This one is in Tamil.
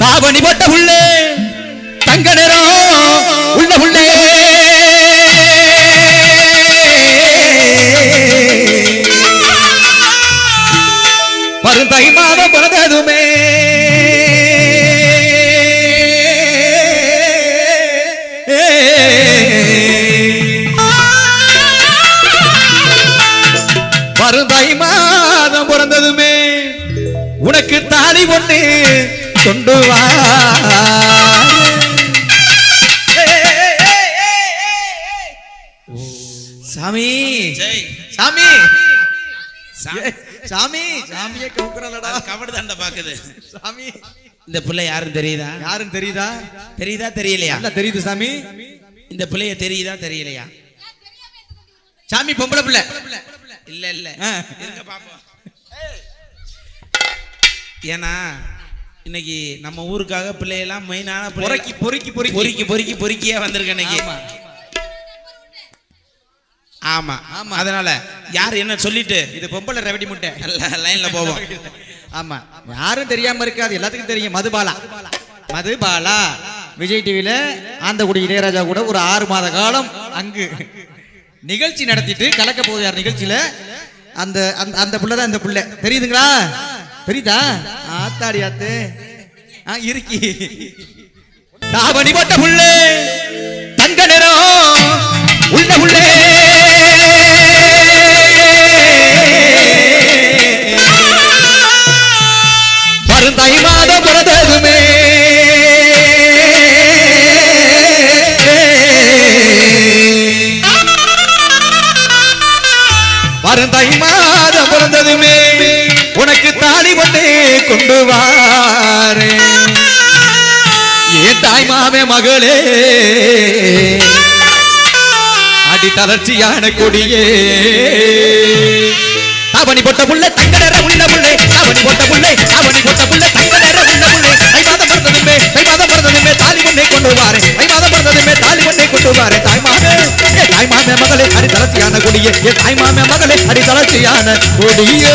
தாவணி போட்ட உள்ளே தங்க நிறம் உள்ள. உள்ளே பருந்தை மாதம் பிறந்ததுமே பருந்தை மாதம் பிறந்ததுமே. உனக்கு தாலி ஒண்ணு கொண்டு வா. சாமி. ஜெய் சாமி. சாமி. சாமியே கவுக்குறலடா கபடு தண்டை பாக்குது. சாமி. இந்த பிள்ளை யாரும் தெரியுதா? யாருன்னு தெரியுதா? தெரியுதா தெரியலையா? நல்லா தெரியுது சாமி? இந்த பிள்ளைய தெரியுதா தெரியலையா? சாமி பொம்பளை பிள்ளை. இல்ல இல்ல. இருங்க பாப்போம். ஏன்னா இன்னைக்கு நம்ம ஊருக்காக பிள்ளையெல்லாம் மெயினான பொறுக்கி பொறுக்கி பொறுக்கி. பொறுக்கி பொறுக்கி பொறுக்கியா வந்திருக்க இன்னைக்கு. ஆமா. ஆமா. அதனால யார் என்ன சொல்லிட்டு? இது பொம்பளை ரெவடி முட்டை. லைன்ல போவோம். ஆமா. யாரும் தெரியாம இருக்காது. எல்லாத்துக்கும் தெரியும். மதுபாலா. மதுபாலா. விஜய் டிவில ஆந்தகுடி இளையராஜா கூட ஒரு ஆறு மாத காலம் அங்கு நிகழ்ச்சி நடத்திட்டு கலக்க போகுது யார் நிகழ்ச்சியில. அந்த அந்த அந்த புள்ள தான் இந்த புள்ள. தெரியுதுங்களா? தெரியுதா? ஆத்தாடி ஆத்து ஆ இருக்கி. தாவணி போட்ட புள்ளே தங்க நிறம் உள்ள உள்ளே பருந்தாய் மாதம் பிறந்ததுமே பருந்தாய் மாதம் பிறந்ததுமே கொண்டு வாரே ஏன் தாய் மாமே மகளே அடி தளர்ச்சியான கொடியே. அவனி போட்ட புள்ள தங்க நிற உள்ள புள்ளே அவனி போட்ட புள்ளே அவனி போட்ட புள்ள தங்க நிற உள்ள புள்ளே. ஐ மாதம் பிறந்ததுமே ஐ பிறந்ததுமே தாலி ஒன்றை கொண்டு வாரே ஐ மாதம் பிறந்ததுமே தாலி ஒன்றை கொண்டு வாரே தாய் மாமே ஏ தாய் மாமே மகளே அடி தளர்ச்சியான கொடியே. ஏ தாய் மாமே மகளே அடி தளர்ச்சியான கொடியே.